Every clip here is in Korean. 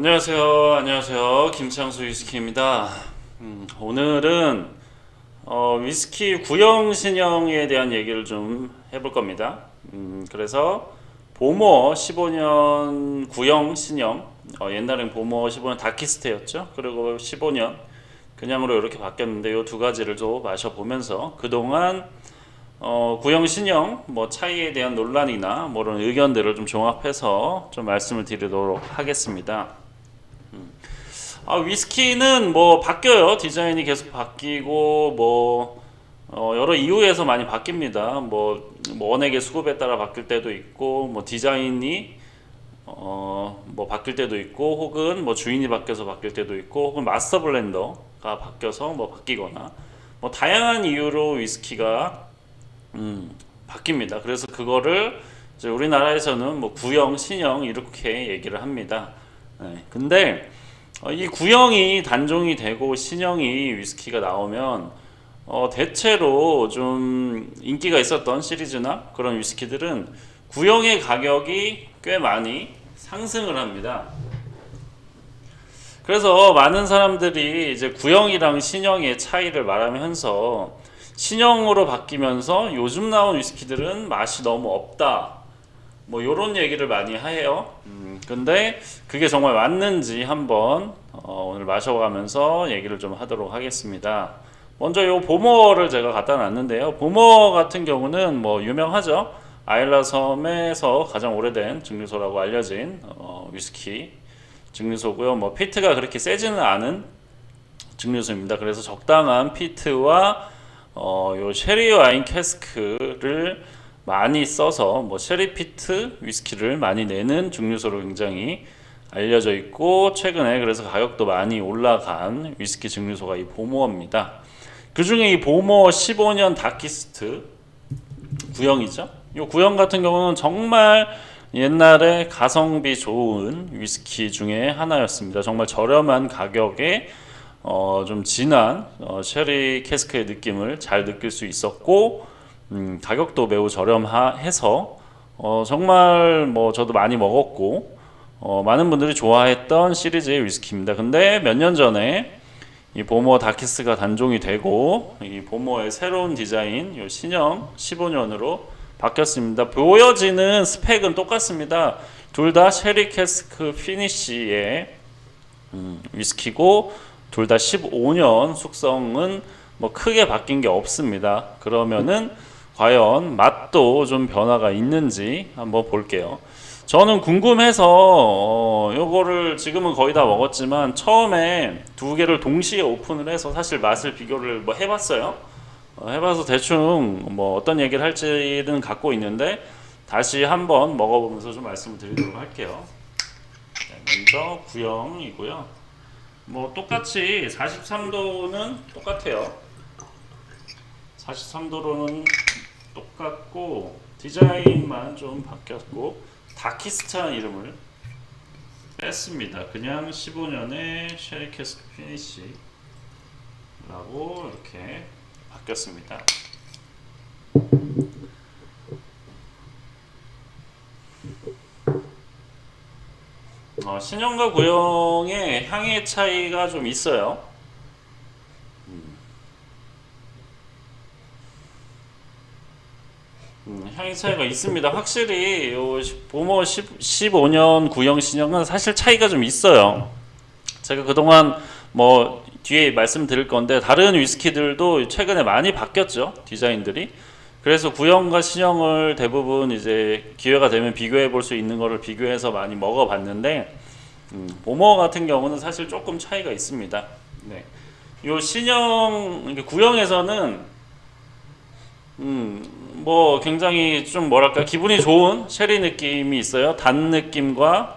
안녕하세요. 안녕하세요. 김창수 위스키입니다. 음, 오늘은 어, 위스키 구형 신형에 대한 얘기를 좀 해볼 겁니다. 음, 그래서 보모 15년 구형 신형, 어, 옛날엔 보모 15년 다키스트였죠. 그리고 15년 그냥으로 이렇게 바뀌었는데 이 두 가지를 좀 마셔보면서 그동안 어, 구형 신형 뭐 차이에 대한 논란이나 뭐 이런 의견들을 좀 종합해서 좀 말씀을 드리도록 하겠습니다. 음. 아, 위스키는 뭐 바뀌어요. 디자인이 계속 바뀌고 뭐 어, 여러 이유에서 많이 바뀝니다. 뭐, 뭐 원액의 수급에 따라 바뀔 때도 있고 뭐 디자인이 어, 뭐 바뀔 때도 있고 혹은 뭐 주인이 바뀌어서 바뀔 때도 있고 혹은 마스터 블렌더가 바뀌어서 뭐 바뀌거나 뭐 다양한 이유로 위스키가 음, 바뀝니다. 그래서 그거를 우리나라에서는 뭐 구형, 신형 이렇게 얘기를 합니다. 네. 근데 어, 이 구형이 단종이 되고 신형이 위스키가 나오면 어, 대체로 좀 인기가 있었던 시리즈나 그런 위스키들은 구형의 가격이 꽤 많이 상승을 합니다. 그래서 많은 사람들이 이제 구형이랑 신형의 차이를 말하면서 신형으로 바뀌면서 요즘 나온 위스키들은 맛이 너무 없다. 뭐 요런 얘기를 많이 해요. 음, 근데 그게 정말 맞는지 한번 어, 오늘 마셔가면서 얘기를 좀 하도록 하겠습니다. 먼저 요 보머를 제가 갖다 놨는데요. 보머 같은 경우는 뭐 유명하죠. 아일라 섬에서 가장 오래된 증류소라고 알려진 어, 위스키 증류소고요. 뭐 피트가 그렇게 세지는 않은 증류소입니다. 그래서 적당한 피트와 어, 요 쉐리 와인 캐스크를 많이 써서 뭐 쉐리 피트 위스키를 많이 내는 증류소로 굉장히 알려져 있고 최근에 그래서 가격도 많이 올라간 위스키 증류소가 이 보모입니다. 그 중에 이 보모 15년 다키스트 구형이죠. 이 구형 같은 경우는 정말 옛날에 가성비 좋은 위스키 중에 하나였습니다. 정말 저렴한 가격에 어, 좀 진한 어, 쉐리 캐스크의 느낌을 잘 느낄 수 있었고 음, 가격도 매우 저렴해서 어, 정말 뭐 저도 많이 먹었고 어, 많은 분들이 좋아했던 시리즈의 위스키입니다. 근데 몇 년 전에 이 보모 다키스가 단종이 되고 이 보모의 새로운 디자인 요 신형 15년으로 바뀌었습니다. 보여지는 스펙은 똑같습니다. 둘 다 쉐리 캐스크 피니쉬의 음, 위스키고 둘 다 15년 숙성은 뭐 크게 바뀐 게 없습니다. 그러면은 과연 맛도 좀 변화가 있는지 한번 볼게요. 저는 궁금해서 어, 요거를 지금은 거의 다 먹었지만 처음에 두 개를 동시에 오픈을 해서 사실 맛을 비교를 뭐 해봤어요. 어, 해봐서 대충 뭐 어떤 얘기를 할지는 갖고 있는데 다시 한번 먹어보면서 좀 말씀을 드리도록 할게요. 네, 먼저 구형이고요. 뭐 똑같이 43도는 똑같아요. 43도로는 똑같고 디자인만 좀 바뀌었고 다키스트한 이름을 뺐습니다. 그냥 15년의 쉐리 캐스크 피니시라고 이렇게 바뀌었습니다. 어, 신형과 구형의 향의 차이가 좀 있어요. 음, 향의 차이가 있습니다. 확실히 요 보모 10, 15년 구형 신형은 사실 차이가 좀 있어요. 제가 그동안 뭐 뒤에 말씀드릴 건데 다른 위스키들도 최근에 많이 바뀌었죠 디자인들이. 그래서 구형과 신형을 대부분 이제 기회가 되면 비교해 볼 수 있는 거를 비교해서 많이 먹어봤는데 음, 보모 같은 경우는 사실 조금 차이가 있습니다. 네. 요 신형 구형에서는 음, 뭐 굉장히 좀 뭐랄까 기분이 좋은 쉐리 느낌이 있어요. 단 느낌과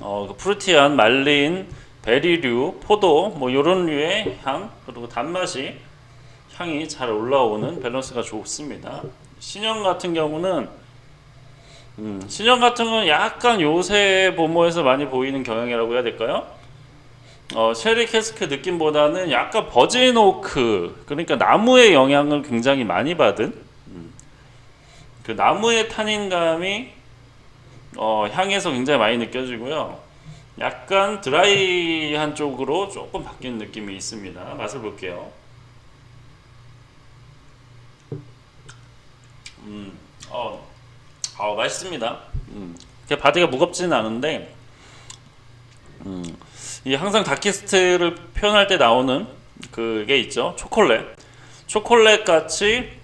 어, 그 프루티한 말린 베리류, 포도 뭐 이런 류의 향 그리고 단맛이 향이 잘 올라오는 밸런스가 좋습니다. 신형 같은 경우는 음, 신형 같은 건 약간 요새 보모에서 많이 보이는 경향이라고 해야 될까요? 어, 쉐리 캐스크 느낌보다는 약간 버진 오크 그러니까 나무의 영향을 굉장히 많이 받은 음, 그 나무의 탄닌감이 어, 향에서 굉장히 많이 느껴지고요. 약간 드라이한 쪽으로 조금 바뀌는 느낌이 있습니다. 맛을 볼게요. 음, 어, 어 맛있습니다. 음, 바디가 무겁지는 않은데, 음, 이 항상 다키스트를 표현할 때 나오는 그게 있죠. 초콜릿. 초콜릿 같이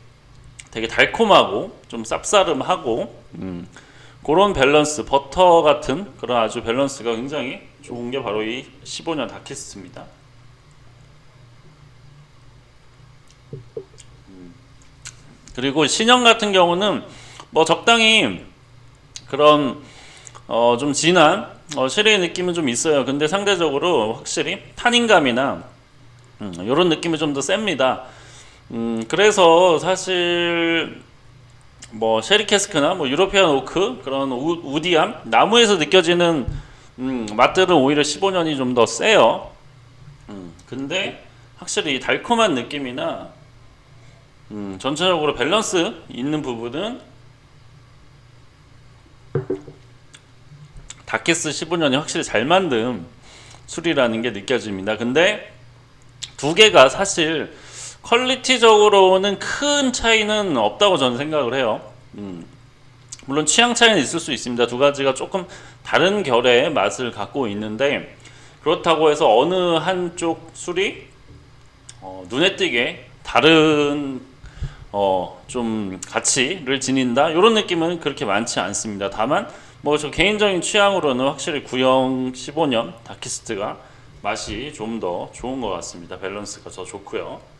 되게 달콤하고 좀 쌉싸름하고 음, 그런 밸런스 버터 같은 그런 아주 밸런스가 굉장히 좋은 게 바로 이 15년 다키스트입니다. 음, 그리고 신형 같은 경우는 뭐 적당히 그런 어 좀 진한 어 쉐리의 느낌은 좀 있어요. 근데 상대적으로 확실히 탄닌감이나 음, 이런 느낌이 좀 더 셉니다. 음, 그래서 사실 뭐 쉐리 캐스크나 뭐 유로피안 오크 그런 우, 우디함 나무에서 느껴지는 음, 맛들은 오히려 15년이 좀 더 세요. 음, 근데 확실히 이 달콤한 느낌이나 음, 전체적으로 밸런스 있는 부분은 다케스 15년이 확실히 잘 만든 술이라는 게 느껴집니다. 근데 두 개가 사실 퀄리티적으로는 큰 차이는 없다고 저는 생각을 해요. 음, 물론 취향 차이는 있을 수 있습니다. 두 가지가 조금 다른 결의 맛을 갖고 있는데 그렇다고 해서 어느 한쪽 술이 어, 눈에 띄게 다른 어, 좀 가치를 지닌다 이런 느낌은 그렇게 많지 않습니다. 다만 뭐 저 개인적인 취향으로는 확실히 구형 15년 다키스트가 맛이 좀 더 좋은 것 같습니다. 밸런스가 더 좋고요.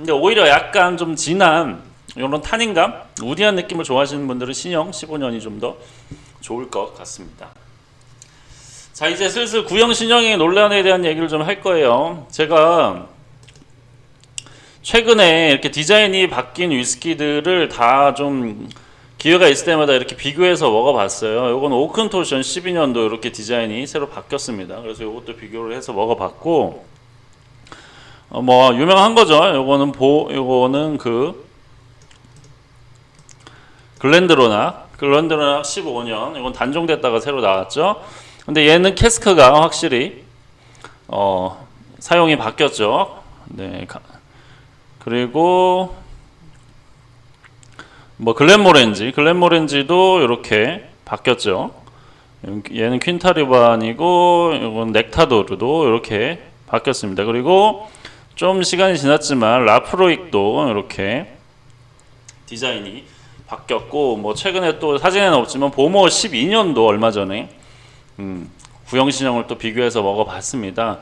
근데 오히려 약간 좀 진한 이런 탄닌감, 우디한 느낌을 좋아하시는 분들은 신형 15년이 좀 더 좋을 것 같습니다. 자 이제 슬슬 구형 신형의 논란에 대한 얘기를 좀 할 거예요. 제가 최근에 이렇게 디자인이 바뀐 위스키들을 다 좀 기회가 있을 때마다 이렇게 비교해서 먹어봤어요. 이건 오큰토션 12년도 이렇게 디자인이 새로 바뀌었습니다. 그래서 이것도 비교를 해서 먹어봤고 어, 뭐 유명한 거죠. 요거는 보 요거는 그 글렌드로나 글렌드로나 15년 이건 단종됐다가 새로 나왔죠. 근데 얘는 캐스크가 확실히 어 사용이 바뀌었죠. 네. 가- 그리고 뭐 글렌모렌지 글렌모렌지도 이렇게 바뀌었죠. 얘는 퀸타리반이고 이건 넥타도르도 이렇게 바뀌었습니다. 그리고 좀 시간이 지났지만 라프로익도 이렇게 디자인이 바뀌었고 뭐 최근에 또 사진에는 없지만 보모 12년도 얼마 전에 음, 구형 신형을 또 비교해서 먹어봤습니다.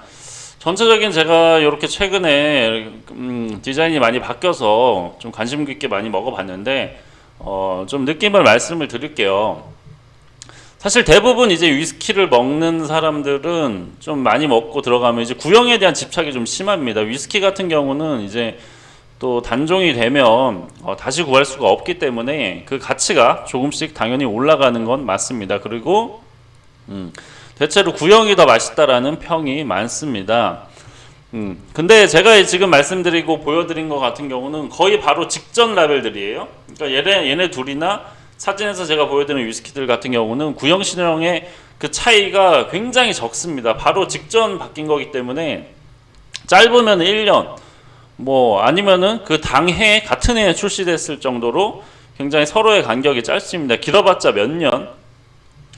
전체적인 제가 이렇게 최근에 음, 디자인이 많이 바뀌어서 좀 관심 깊게 많이 먹어봤는데 어, 좀 느낌을 말씀을 드릴게요. 사실 대부분 이제 위스키를 먹는 사람들은 좀 많이 먹고 들어가면 이제 구형에 대한 집착이 좀 심합니다. 위스키 같은 경우는 이제 또 단종이 되면 어, 다시 구할 수가 없기 때문에 그 가치가 조금씩 당연히 올라가는 건 맞습니다. 그리고 음, 대체로 구형이 더 맛있다라는 평이 많습니다. 음, 근데 제가 지금 말씀드리고 보여드린 것 같은 경우는 거의 바로 직전 라벨들이에요. 그러니까 얘네, 얘네 둘이나 사진에서 제가 보여드리는 위스키들 같은 경우는 구형 신형의 그 차이가 굉장히 적습니다. 바로 직전 바뀐 거기 때문에 짧으면 1년, 뭐 아니면은 그 당해 같은 해에 출시됐을 정도로 굉장히 서로의 간격이 짧습니다. 길어봤자 몇 년,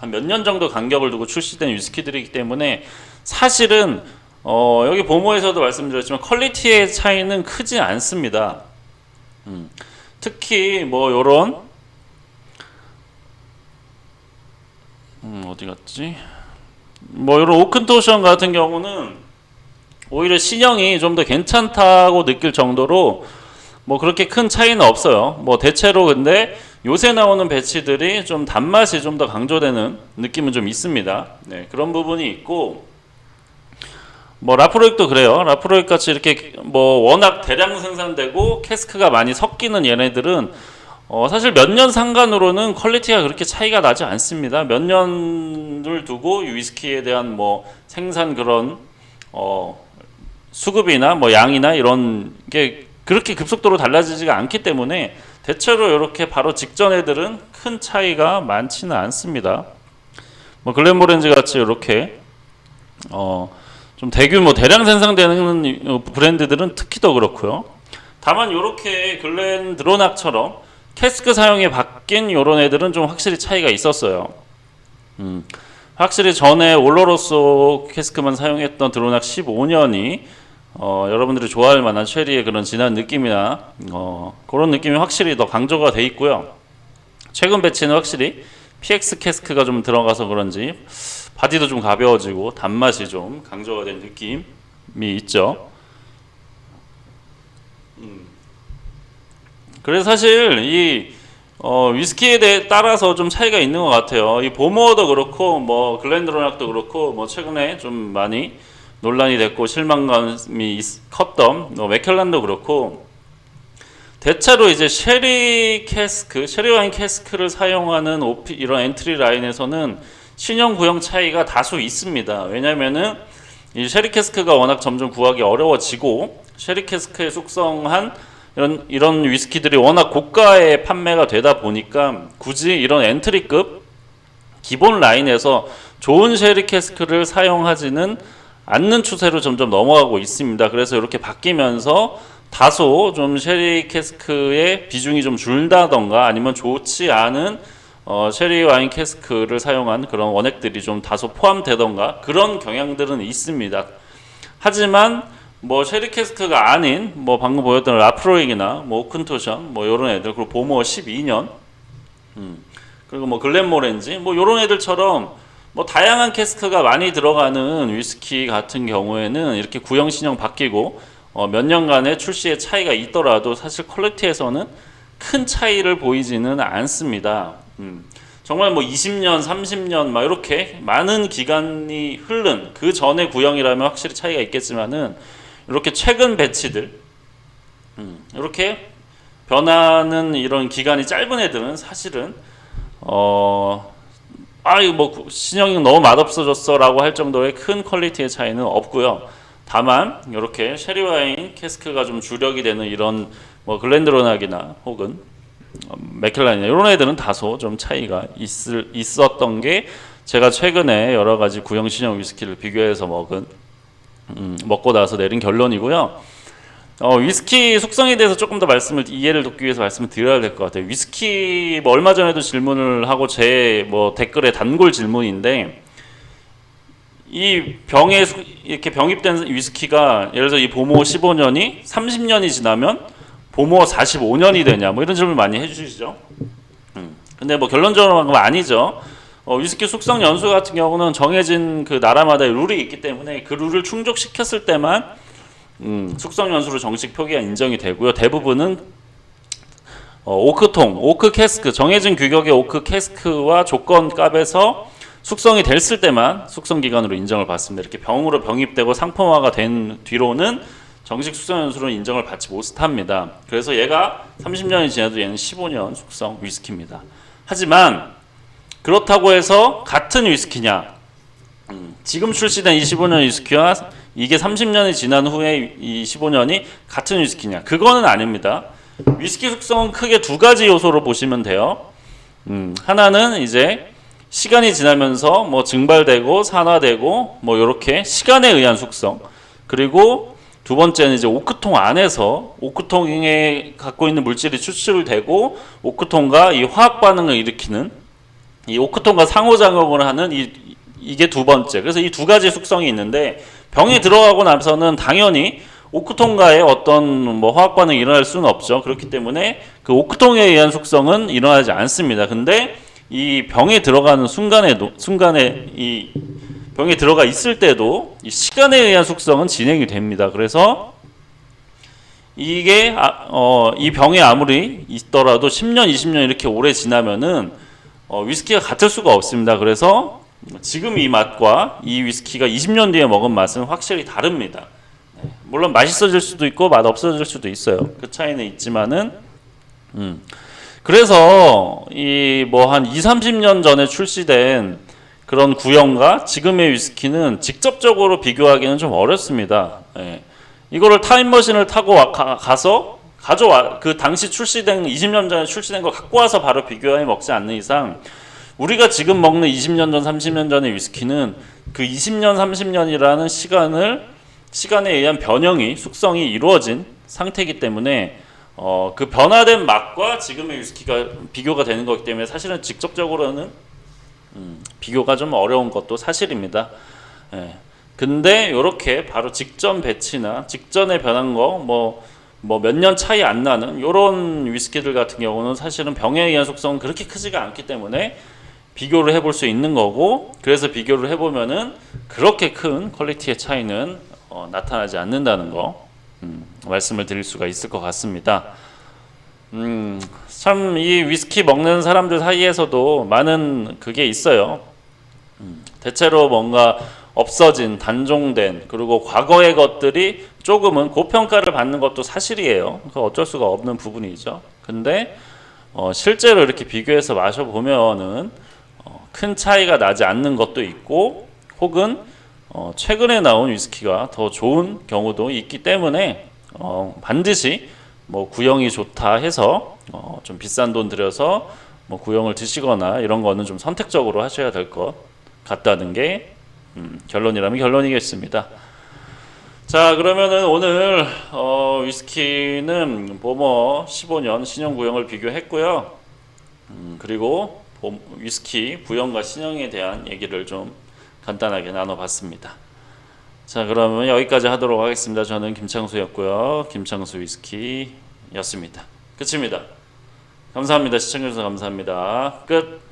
한 몇 년 정도 간격을 두고 출시된 위스키들이기 때문에 사실은 어, 여기 보모에서도 말씀드렸지만 퀄리티의 차이는 크지 않습니다. 음, 특히 뭐 요런 음, 어디 갔지? 뭐 이런 오큰토션 같은 경우는 오히려 신형이 좀 더 괜찮다고 느낄 정도로 뭐 그렇게 큰 차이는 없어요. 뭐 대체로 근데 요새 나오는 배치들이 좀 단맛이 좀 더 강조되는 느낌은 좀 있습니다. 네, 그런 부분이 있고 뭐 라프로익도 그래요. 라프로익 같이 이렇게 뭐 워낙 대량 생산되고 캐스크가 많이 섞이는 얘네들은 어 사실 몇 년 상관으로는 퀄리티가 그렇게 차이가 나지 않습니다. 몇 년을 두고 이 위스키에 대한 뭐 생산 그런 어 수급이나 뭐 양이나 이런 게 그렇게 급속도로 달라지지가 않기 때문에 대체로 이렇게 바로 직전 애들은 큰 차이가 많지는 않습니다. 뭐 글렌모렌지 같이 이렇게 어, 좀 대규모 대량 생산되는 브랜드들은 특히 더 그렇고요. 다만 이렇게 글렌 드로낙처럼 캐스크 사용이 바뀐 이런 애들은 좀 확실히 차이가 있었어요. 음, 확실히 전에 올로로소 캐스크만 사용했던 드로낙 15년이 어, 여러분들이 좋아할 만한 쉐리의 그런 진한 느낌이나 어, 그런 느낌이 확실히 더 강조가 돼 있고요. 최근 배치는 확실히 PX 캐스크가 좀 들어가서 그런지 바디도 좀 가벼워지고 단맛이 좀 강조가 된 느낌이 있죠. 그래서 사실 이 어, 위스키에 대해 따라서 좀 차이가 있는 것 같아요. 이 보모어도 그렇고 뭐 글렌드로낙도 그렇고 뭐 최근에 좀 많이 논란이 됐고 실망감이 있- 컸던 뭐 맥켈란도 그렇고 대체로 이제 쉐리 캐스크, 쉐리 와인 캐스크를 사용하는 오피, 이런 엔트리 라인에서는 신형 구형 차이가 다소 있습니다. 왜냐면은 이 쉐리 캐스크가 워낙 점점 구하기 어려워지고 쉐리 캐스크에 숙성한 이런 이런 위스키들이 워낙 고가에 판매가 되다 보니까 굳이 이런 엔트리급 기본 라인에서 좋은 쉐리 캐스크를 사용하지는 않는 추세로 점점 넘어가고 있습니다. 그래서 이렇게 바뀌면서 다소 좀 쉐리 캐스크의 비중이 좀 줄다던가 아니면 좋지 않은 어, 쉐리 와인 캐스크를 사용한 그런 원액들이 좀 다소 포함되던가 그런 경향들은 있습니다. 하지만 뭐 쉐리 캐스크가 아닌 뭐 방금 보였던 라프로익이나 뭐 오큰토션 뭐 이런 애들 그리고 보모 12년. 음, 그리고 뭐 글렌모렌지 뭐 이런 애들처럼 뭐 다양한 캐스크가 많이 들어가는 위스키 같은 경우에는 이렇게 구형 신형 바뀌고 어, 몇 년간의 출시의 차이가 있더라도 사실 퀄리티에서는 큰 차이를 보이지는 않습니다. 음, 정말 뭐 20년, 30년 막 이렇게 많은 기간이 흐른 그 전의 구형이라면 확실히 차이가 있겠지만은 이렇게 최근 배치들 음, 이렇게 변하는 이런 기간이 짧은 애들은 사실은 어 아 이거 뭐 신형이 너무 맛없어졌어라고 할 정도의 큰 퀄리티의 차이는 없고요. 다만 이렇게 쉐리 와인 캐스크가 좀 주력이 되는 이런 뭐 글렌드로낙이나 혹은 어, 맥켈란이나 이런 애들은 다소 좀 차이가 있을 있었던 게 제가 최근에 여러 가지 구형 신형 위스키를 비교해서 먹은 음, 먹고 나서 내린 결론이고요. 어, 위스키 숙성에 대해서 조금 더 말씀을 이해를 돕기 위해서 말씀을 드려야 될 것 같아요. 위스키 뭐 얼마 전에도 질문을 하고 제 뭐 댓글에 단골 질문인데 이 병에 수- 이렇게 병입된 위스키가 예를 들어 이 보모 15년이 30년이 지나면 보모 45년이 되냐 뭐 이런 질문 많이 해주시죠. 음. 근데 뭐 결론적으로 아니죠. 어, 위스키 숙성 연수 같은 경우는 정해진 그 나라마다의 룰이 있기 때문에 그 룰을 충족시켰을 때만 음, 숙성 연수로 정식 표기가 인정이 되고요. 대부분은 어, 오크통, 오크 캐스크, 정해진 규격의 오크 캐스크와 조건 값에서 숙성이 됐을 때만 숙성 기간으로 인정을 받습니다. 이렇게 병으로 병입되고 상품화가 된 뒤로는 정식 숙성 연수로 인정을 받지 못합니다. 그래서 얘가 30년이 지나도 얘는 15년 숙성 위스키입니다. 하지만 그렇다고 해서 같은 위스키냐? 음, 지금 출시된 25년 위스키와 이게 30년이 지난 후에 이 15년이 같은 위스키냐? 그거는 아닙니다. 위스키 숙성은 크게 두 가지 요소로 보시면 돼요. 음, 하나는 이제 시간이 지나면서 뭐 증발되고 산화되고 뭐 이렇게 시간에 의한 숙성. 그리고 두 번째는 이제 오크통 안에서 오크통에 갖고 있는 물질이 추출되고 오크통과 이 화학 반응을 일으키는 이 오크통과 상호작용을 하는 이 이게 두 번째. 그래서 이 두 가지 숙성이 있는데 병에 들어가고 나서는 당연히 오크통과의 어떤 뭐 화학 반응이 일어날 수는 없죠. 그렇기 때문에 그 오크통에 의한 숙성은 일어나지 않습니다. 근데 이 병에 들어가는 순간에도 순간에 이 병에 들어가 있을 때도 이 시간에 의한 숙성은 진행이 됩니다. 그래서 이게 아, 어, 이 병에 아무리 있더라도 10년, 20년 이렇게 오래 지나면은 어, 위스키가 같을 수가 없습니다. 그래서 지금 이 맛과 이 위스키가 20년 뒤에 먹은 맛은 확실히 다릅니다. 네, 물론 맛있어질 수도 있고 맛 없어질 수도 있어요. 그 차이는 있지만은 음. 그래서 이 뭐 한 2, 30년 전에 출시된 그런 구형과 지금의 위스키는 직접적으로 비교하기는 좀 어렵습니다. 예. 이거를 타임머신을 타고 가서 가져와 그 당시 출시된 20년 전에 출시된 걸 갖고 와서 바로 비교해 먹지 않는 이상 우리가 지금 먹는 20년 전, 30년 전의 위스키는 그 20년, 30년이라는 시간을 시간에 의한 변형이 숙성이 이루어진 상태이기 때문에 어, 그 변화된 맛과 지금의 위스키가 비교가 되는 거기 때문에 사실은 직접적으로는 음, 비교가 좀 어려운 것도 사실입니다. 예. 근데 이렇게 바로 직전 배치나 직전에 변한 거뭐 뭐 몇 년 차이 안 나는 이런 위스키들 같은 경우는 사실은 병에 의한 속성은 그렇게 크지가 않기 때문에 비교를 해볼 수 있는 거고 그래서 비교를 해보면은 그렇게 큰 퀄리티의 차이는 어, 나타나지 않는다는 거 음, 말씀을 드릴 수가 있을 것 같습니다. 음, 참 이 위스키 먹는 사람들 사이에서도 많은 그게 있어요. 음, 대체로 뭔가 없어진 단종된 그리고 과거의 것들이 조금은 고평가를 받는 것도 사실이에요. 그 어쩔 수가 없는 부분이죠. 근데 어, 실제로 이렇게 비교해서 마셔보면은 어, 큰 차이가 나지 않는 것도 있고 혹은 어, 최근에 나온 위스키가 더 좋은 경우도 있기 때문에 어, 반드시 뭐 구형이 좋다 해서 어, 좀 비싼 돈 들여서 뭐 구형을 드시거나 이런 거는 좀 선택적으로 하셔야 될 것 같다는 게 음, 결론이라면 결론이겠습니다. 자 그러면은 오늘 어, 위스키는 보머 15년 신형 구형을 비교했고요. 음, 그리고 봄- 위스키 구형과 신형에 대한 얘기를 좀 간단하게 나눠봤습니다. 자 그러면 여기까지 하도록 하겠습니다. 저는 김창수였고요. 김창수 위스키였습니다. 끝입니다. 감사합니다. 시청해주셔서 감사합니다. 끝.